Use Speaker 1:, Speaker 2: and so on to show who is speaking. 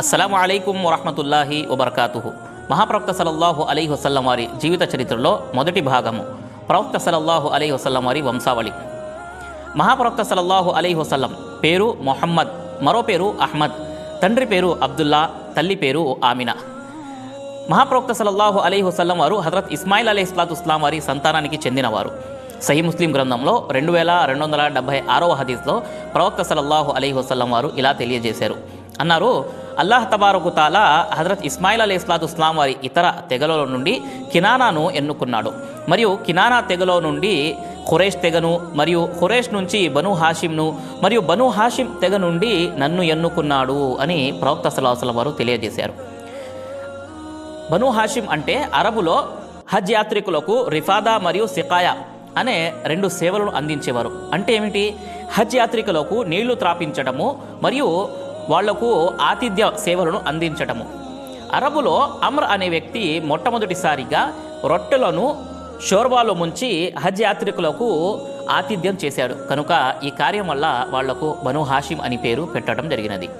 Speaker 1: అస్సలం అయికం వరహమతుల్లాహి వబర్కాతు మహాప్రవక్త సలల్లాహు అలీ వసల్లం వారి జీవిత చరిత్రలో మొదటి భాగము. ప్రవక్త సలల్లాహు అలీ వసల్లం వారి వంశావళి. మహాప్రవక్త సలల్లాహు అలీ వసల్లం పేరు మొహమ్మద్ మరో పేరు అహ్మద్ తండ్రి పేరు అబ్దుల్లా తల్లి పేరు ఆమినా. మహాప్రవక్త సలల్లాహు అలీ వసల్లం వారు హజరత్ ఇస్మాయిల్ అలీ ఇస్లాత్ ఇస్లాం వారి సంతానానికి చెందినవారు. సహీ ముస్లిం గ్రంథంలో రెండు వేల రెండు వందల డెబ్బై ఆరవ హదీస్లో ప్రవక్త సలల్లాహు అలీ వసల్లం వారు ఇలా తెలియజేశారు. అన్నారు అల్లాహ్ తబారకు తాలా హజరత్ ఇస్మాయిల్ అలీ ఇస్లాతు ఇస్లాం వారి ఇతర తెగల నుండి కినానాను ఎన్నుకున్నాడు. మరియు కినానా తెగలో నుండి ఖురేష్ తెగను మరియు ఖురేష్ నుంచి బను హాషింను మరియు బను హాషిం తెగ నుండి నన్ను ఎన్నుకున్నాడు అని ప్రవక్త సలాహులం వారు తెలియజేశారు. బను హాషిం అంటే అరబులో హజ్ యాత్రికులకు రిఫాదా మరియు సికాయా అనే రెండు సేవలను అందించేవారు. అంటే ఏమిటి? హజ్ యాత్రికులకు నీళ్ళు త్రాపించడము మరియు వాళ్ళకు ఆతిథ్య సేవలను అందించటము. అరబులో అమ్ర్ అనే వ్యక్తి మొట్టమొదటిసారిగా రొట్టెలను షోర్బాలో ముంచి హజ్ యాత్రికులకు ఆతిథ్యం చేశాడు. కనుక ఈ కార్యం వల్ల వాళ్ళకు బను హాషిం అని పేరు పెట్టడం జరిగినది.